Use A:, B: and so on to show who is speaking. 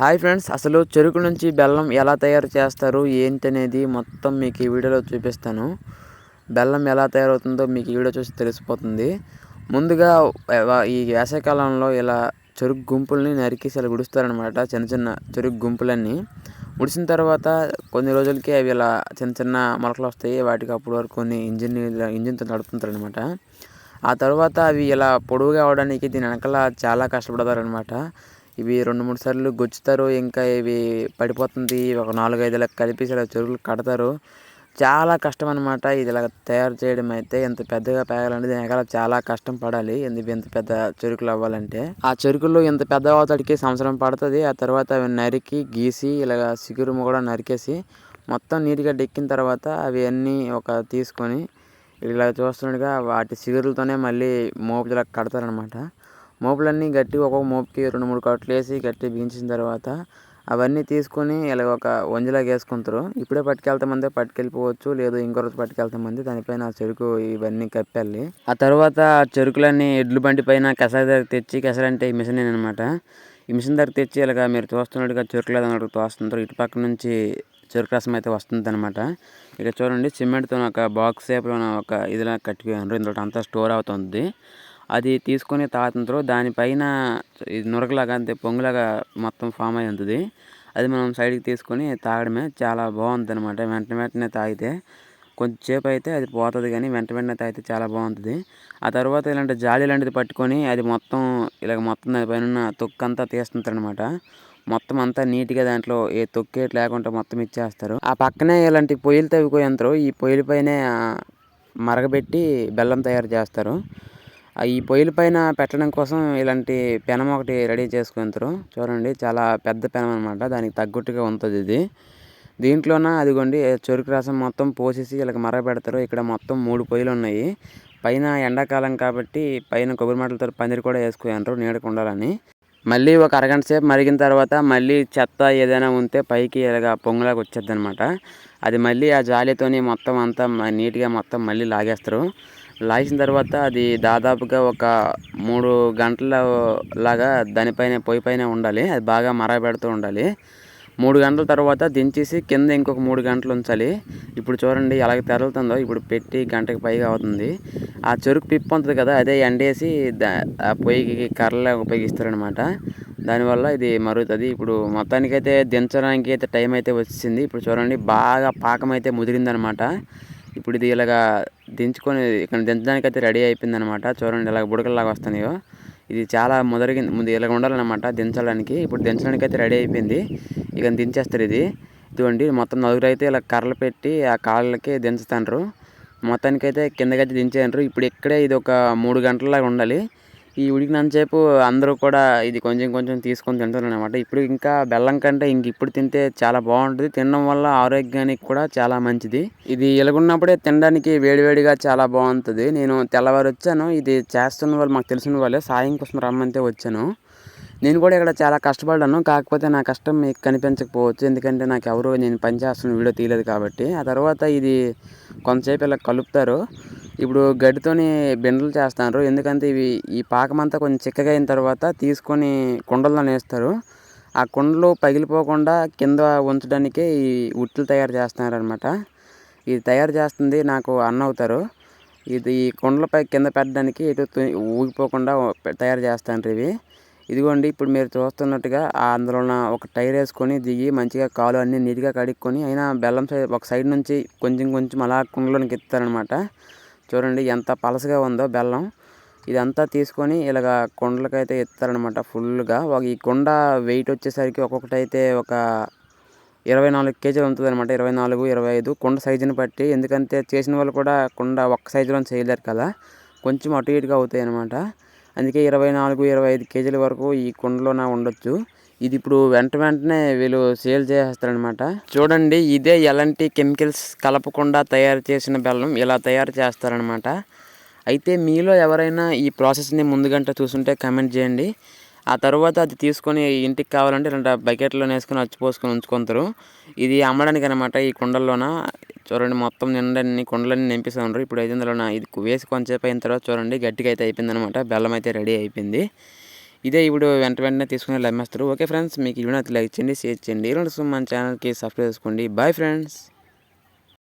A: Hi friends అసలు చెరుకు నుంచి బెల్లం ఎలా తయారు చేస్తారు ఏంటనేది మొత్తం మీకు ఈ వీడియోలో చూపిస్తాను. బెల్లం ఎలా తయారవుతుందో మీకు ఈ వీడియో చూసి తెలిసిపోతుంది. ముందుగా ఈ వేసవికాలంలో ఇలా చెరుకు గుంపుల్ని నరికేసి ఇలా గుడుస్తారనమాట చిన్న చిన్న చెరుకు గుంపులన్నీ. ఉడిసిన తర్వాత కొన్ని రోజులకి అవి ఇలా చిన్న చిన్న మొలకలు వస్తాయి వాటికి అప్పుడు వరకు కొన్ని ఇంజిన్ ఇంజిన్తో నడుపుతుంటారు అనమాట ఆ తర్వాత అవి ఇలా పొడవుగా అవడానికి దీని వెనకాల చాలా కష్టపడతారనమాట. ఇవి రెండు మూడు సార్లు గుచ్చుతారు ఇంకా ఇవి పడిపోతుంది. ఒక నాలుగు ఐదు ఇలా కలిపేసి ఇలా చెరువులు కడతారు. చాలా కష్టం అనమాట ఇది ఇలా తయారు చేయడం అయితే. ఎంత పెద్దగా పేగాలంటే దీని వెనకాల చాలా కష్టం పడాలి. ఎందుకు ఇంత పెద్ద చెరుకులు అవ్వాలంటే. ఆ చెరుకులు ఇంత పెద్ద అవుతాడికి సంవత్సరం పడుతుంది. ఆ తర్వాత అవి నరికి గీసి ఇలాగ సిగురు కూడా నరికేసి మొత్తం నీట్గా డెక్కిన తర్వాత అవి అన్నీ ఒక తీసుకొని ఇలా చూస్తుండగా వాటి సిగురులతోనే మళ్ళీ మోపు ఇలా కడతారనమాట మోపులన్నీ గట్టి ఒక్కొక్క మోపుకి రెండు మూడు కట్లు వేసి గట్టి బిగించిన తర్వాత అవన్నీ తీసుకొని ఇలా ఒక వంజలాగా వేసుకుంటారు. ఇప్పుడే పట్టుకెళ్తామంటే పట్టుకెళ్ళిపోవచ్చు లేదు ఇంకో రోజు పట్టుకెళ్తామంది దానిపైన ఆ చెరుకు ఇవన్నీ కప్పాలి ఆ తర్వాత ఆ చెరుకులన్నీ ఎడ్లు బండి పైన కసాయి దగ్గర తెచ్చి కసాయి అంటే ఈ మిషన్ అనమాట ఈ మిషన్ దగ్గర తెచ్చి ఇలాగ మీరు చూస్తున్నట్టుగా చెరుకులు అన్నట్టు తోస్తుంటారు. ఇటు పక్క నుంచి చెరుకు రసం అయితే వస్తుంది అనమాట ఇక్కడ చూడండి సిమెంట్తో ఒక బాక్స్ షేప్లో ఒక ఇదిలా కట్టిపోయారు ఇందులో అంతా స్టోర్ అవుతుంది. అది తీసుకొని తాగుతుంటారు. దానిపైన నురగలాగా అంతే పొంగులాగా మొత్తం ఫామ్ అయి ఉంటుంది. అది మనం సైడ్కి తీసుకొని తాగడమే చాలా బాగుంటుంది అనమాట వెంట వెంటనే తాగితే కొంచెంసేపు అయితే అది పోతుంది కానీ వెంట వెంటనే తాగితే చాలా బాగుంటుంది. ఆ తర్వాత ఇలాంటి జాలి లాంటిది పట్టుకొని అది మొత్తం ఇలాగ మొత్తం దానిపైన తొక్కంతా తీస్తుంటారనమాట తీస్తుంటారు అనమాట మొత్తం అంతా నీట్గా దాంట్లో ఏ తొక్కేట్ లేకుండా మొత్తం ఇచ్చేస్తారు. ఆ పక్కనే ఇలాంటి పొయ్యిలు తవ్వుకో యంత్రం ఈ పొయ్యిలపైనే మరగబెట్టి బెల్లం తయారు చేస్తారు. ఈ పొయ్యిల పైన పెట్టడం కోసం ఇలాంటి పెనం ఒకటి రెడీ చేసుకుంటారు. చూడండి చాలా పెద్ద పెనం అనమాట దానికి తగ్గట్టుగా ఉంటుంది ఇది. దీంట్లోన అదిగోండి చెరుకు రసం మొత్తం పోసేసి ఇలాగ మరగబెడతారు ఇక్కడ మొత్తం మూడు పొయ్యిలు ఉన్నాయి. పైన ఎండాకాలం కాబట్టి పైన కొబ్బరి మట్టలతో పందిరి కూడా వేసుకున్నారు నీడకు ఉండాలని. మళ్ళీ ఒక అరగంట సేపు మరిగిన తర్వాత మళ్ళీ చెత్త ఏదైనా ఉంటే పైకి ఇలాగ పొంగులాగా వచ్చేది అనమాట అది మళ్ళీ ఆ జాలితోని మొత్తం అంతా నీట్గా మొత్తం మళ్ళీ లాగేస్తారు. లాగేసిన తర్వాత అది దాదాపుగా ఒక మూడు గంటల లాగా దానిపైన పొయ్యి పైన ఉండాలి. అది బాగా మరగబెడుతూ ఉండాలి. మూడు గంటల తర్వాత దించేసి కింద ఇంకొక మూడు గంటలు ఉంచాలి. ఇప్పుడు చూడండి ఎలాగ తరుగుతుందో ఇప్పుడు పెట్టి గంటకి పైగా అవుతుంది. ఆ చెరుకు పిప్పు ఉంటుంది కదా అదే ఎండేసి ఆ పొయ్యికి కర్రలా ఉపయోగిస్తారనమాట దానివల్ల ఇది మరుగుతుంది. ఇప్పుడు మొత్తానికైతే దించడానికి అయితే టైం అయితే వచ్చింది ఇప్పుడు చూడండి బాగా పాకం అయితే ముదిరిందనమాట ఇప్పుడు ఇది ఇలాగా దించుకొని ఇక్కడ దించడానికి అయితే రెడీ అయిపోయింది అనమాట చూడండి ఇలాగ బుడకల్లాగా వస్తున్నాయో ఇది చాలా ముదరిగి ముందు ఇలాగ ఉండాలన్నమాట దించడానికి. ఇప్పుడు దించడానికి అయితే రెడీ అయిపోయింది. ఇక దించేస్తారు ఇది. ఇదిగోండి మొత్తం నలుగురు అయితే ఇలా కర్రలు పెట్టి ఆ కాళ్ళకి దించుతాండ్రు. మొత్తానికైతే కిందకైతే దించారు ఇప్పుడు ఇక్కడే ఇది ఒక మూడు గంటలలాగా ఉండాలి. ఈ ఉడికినంతసేపు అందరూ కూడా ఇది కొంచెం కొంచెం తీసుకొని తింటారు అనమాట ఇప్పుడు ఇంకా బెల్లం కంటే ఇంక ఇప్పుడు తింటే చాలా బాగుంటుంది. తినడం వల్ల ఆరోగ్యానికి కూడా చాలా మంచిది. ఇది ఎలాగున్నప్పుడే తినడానికి వేడివేడిగా చాలా బాగుంటుంది. నేను తెల్లవారు వచ్చాను ఇది చేస్తున్న వాళ్ళు మాకు తెలిసిన వాళ్ళే. సాయం కోసం రమ్మంటే వచ్చాను. నేను కూడా ఇక్కడ చాలా కష్టపడ్డాను. కాకపోతే నా కష్టం మీకు కనిపించకపోవచ్చు. ఎందుకంటే నాకు ఎవరు నేను పని చేస్తున్న వీడియో తీయలేదు కాబట్టి. ఆ తర్వాత ఇది కొంతసేపు ఇలా కలుపుతారు. ఇప్పుడు గడ్డితోని బిండలు చేస్తారు ఎందుకంటే ఇవి ఈ పాకమంతా కొంచెం చిక్కగా అయిన తర్వాత తీసుకొని కుండల్లో నేస్తారు. ఆ కుండలు పగిలిపోకుండా కింద ఉంచడానికే ఈ ఉట్లు తయారు చేస్తున్నారు అనమాట ఇది తయారు చేస్తుంది నాకు అన్న అవుతారు. ఇది ఈ కుండలపై కింద పెట్టడానికి ఇటు ఊగిపోకుండా తయారు చేస్తాను ఇవి. ఇదిగోండి ఇప్పుడు మీరు చూస్తున్నట్టుగా అందులో ఒక టైర్ వేసుకొని దిగి మంచిగా కాలు అన్నీ నీట్గా కడుక్కొని అయినా బెల్లం సైడ్ ఒక సైడ్ నుంచి కొంచెం కొంచెం అలా కుండలోనికి ఎత్తారనమాట చూడండి ఎంత పలసగా ఉందో బెల్లం. ఇదంతా తీసుకొని ఇలాగ కుండలకైతే ఎత్తారనమాట ఫుల్గా. ఒక ఈ కుండ వెయిట్ వచ్చేసరికి ఒక్కొక్కటైతే ఒక ఇరవై నాలుగు కేజీలు ఉంటుంది అనమాట ఇరవై నాలుగు ఇరవై ఐదు కుండ సైజుని బట్టి. ఎందుకంటే చేసిన వాళ్ళు కూడా కుండ ఒక్క సైజులో చేయలేరు కదా. కొంచెం అటు ఇటుగా అవుతాయి అనమాట అందుకే ఇరవై నాలుగు ఇరవై ఐదు కేజీల వరకు ఈ కుండలోన ఉండొచ్చు. ఇది ఇప్పుడు వెంట వెంటనే వీళ్ళు సేల్ చేసేస్తారనమాట చూడండి ఇదే ఎలాంటి కెమికల్స్ కలపకుండా తయారు చేసిన బెల్లం ఇలా తయారు చేస్తారనమాట అయితే మీలో ఎవరైనా ఈ ప్రాసెస్ని ముందుగంట చూసుంటే కమెంట్ చేయండి. ఆ తర్వాత అది తీసుకొని ఇంటికి కావాలంటే రెండు బకెట్లో వేసుకొని అచ్చిపోసుకొని ఉంచుకుంటారు. ఇది అమ్మడానికి అనమాట ఈ కుండల్లోన. చూడండి మొత్తం నిండని కుండలన్నీ నింపిస్తున్నారు ఇప్పుడు అయితే ఇందులో ఇది వేసి కొంచెంసేపు అయిన తర్వాత చూడండి గట్టిగా అయితే అయిపోయింది అనమాట బెల్లం అయితే రెడీ అయిపోయింది. ఇదే ఈ వీడియో వెంట వెంటనే తీసుకుని లభిస్తారు ఓకే ఫ్రెండ్స్ మీకు ఈ వీడియో లైక్ చేయండి షేర్ చేయండి. ఇలాంటి మన ఛానల్కి సబ్స్క్రైబ్ చేసుకోండి. Bye friends